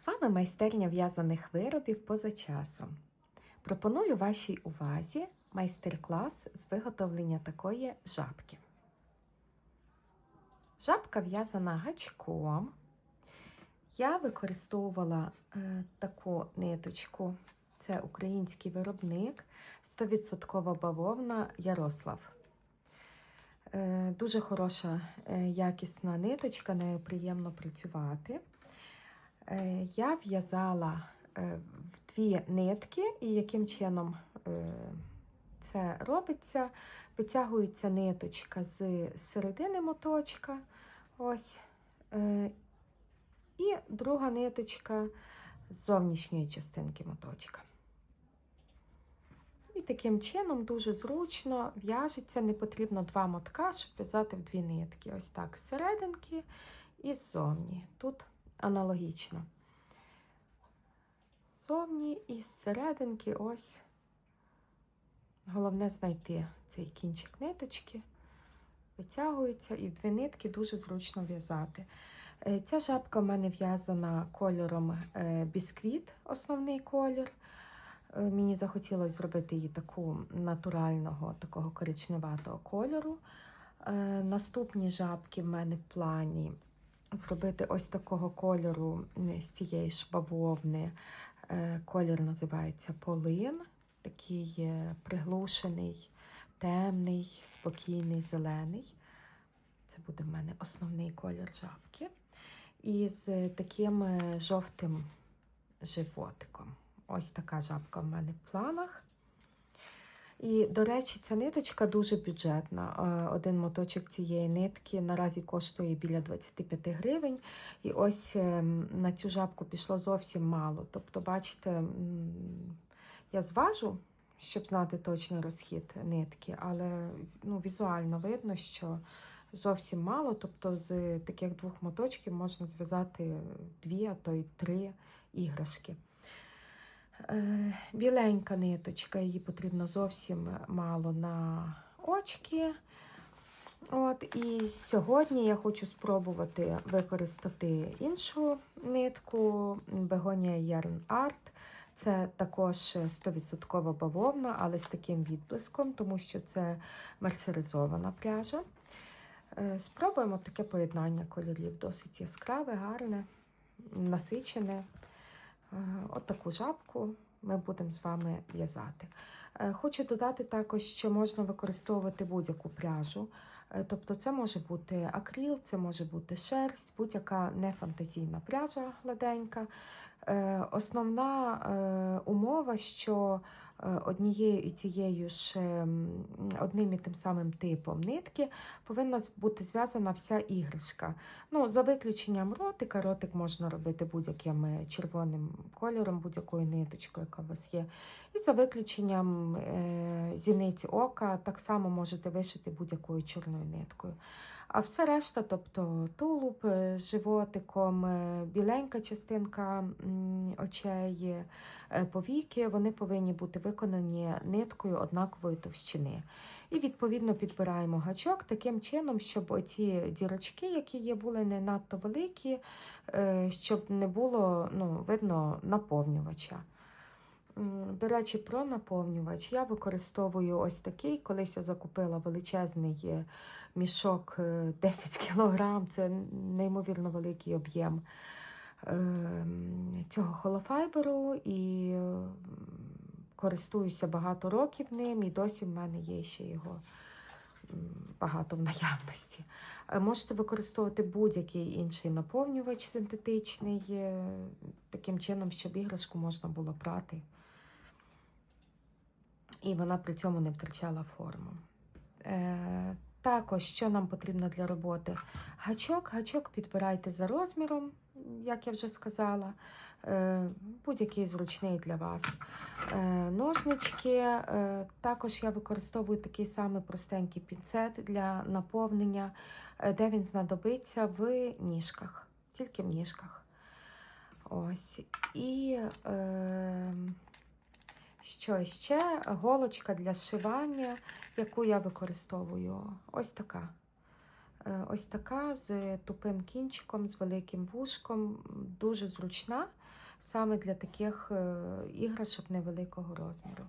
З вами майстерня в'язаних виробів поза часом. Пропоную вашій увазі майстер-клас з виготовлення такої жабки. Жабка в'язана гачком. Я використовувала е, таку ниточку. Це український виробник 100% бавовна Ярослав. Е, дуже хороша, е, якісна ниточка, нею приємно працювати. Е, Я в'язала е, в дві нитки, і яким чином е, це робиться. Витягується ниточка з середини моточка. Ось. І друга ниточка з зовнішньої частинки моточка. І таким чином дуже зручно в'яжеться, не потрібно два мотка, щоб в'язати в дві нитки. Ось так, з серединки і ззовні. Тут аналогічно. Ззовні і серединки ось. Головне знайти цей кінчик ниточки, витягується, і дві нитки дуже зручно в'язати. Е, Ця жабка в мене в'язана кольором е, бісквіт, основний колір. Е, Мені захотілося зробити її таку натурального, такого коричневатого кольору. Наступні жабки в мене в плані зробити ось такого кольору е, з цієї ж бавовни. Е, Колір називається полин, такий е, приглушений, темний, спокійний, зелений. Це буде в мене основний колір жабки. І з таким жовтим животиком. Ось така жабка в мене в планах. І, до речі, ця ниточка дуже бюджетна. Е, Один моточок цієї нитки наразі коштує біля 25 гривень. І ось ем, на цю жабку пішло зовсім мало. Тобто, бачите, я зважу, щоб знати точний розхід нитки, але ну, візуально видно, що зовсім мало. Тобто, з таких двох моточків можна зв'язати дві, а то й три іграшки. Е, Біленька ниточка, її потрібно зовсім мало на очки. От, і сьогодні я хочу спробувати використати іншу нитку Begonia Yarn Art. Це також 100% бавовна, але з таким відблиском, тому що це мерсеризована пряжа. Е, Спробуємо таке поєднання кольорів. Досить яскраве, гарне, насичене. Е, От таку жабку ми будемо з вами в'язати. Е, Хочу додати також, що можна використовувати будь-яку пряжу. Е, Тобто це може бути акріл, це може бути шерсть, будь-яка нефантазійна пряжа гладенька. Е, Основна е, умова, що е, однією і тією ж ем, одним і тим самим типом нитки повинна бути зв'язана вся іграшка. Ну, за виключенням ротика, ротик можна робити будь-яким червоним кольором, будь-якою ниточкою, яка у вас є. І за виключенням зіниць ока, так само можете вишити будь-якою чорною ниткою. А все решта, тобто тулуб животиком, біленька частинка очей, е, повіки, вони повинні бути виконані ниткою однакової товщини. І відповідно підбираємо гачок таким чином, щоб оці дірочки, які є, були не надто великі, е, щоб не було ну, видно наповнювача. До речі, про наповнювач я використовую ось такий. Колись я закупила величезний е, мішок е, 10 кг, це неймовірно великий об'єм цього холофайберу і е, користуюся багато років ним, і досі в мене є ще його багато в наявності. Е, Можете використовувати будь-який інший наповнювач синтетичний, е, таким чином, щоб іграшку можна було прати. І вона при цьому не втрачала форму. Е, також, що нам потрібно для роботи? Гачок. Гачок підбирайте за розміром, як я вже сказала. Е, будь-який зручний для вас. Е, ножнички. Е, також я використовую такий самий простенький пінцет для наповнення, де він знадобиться в ніжках, тільки в ніжках. Ось. І е, що ще? Голочка для зшивання, яку я використовую. Ось така. Е, Ось така з тупим кінчиком, з великим вушком, дуже зручна саме для таких е, іграшок невеликого розміру.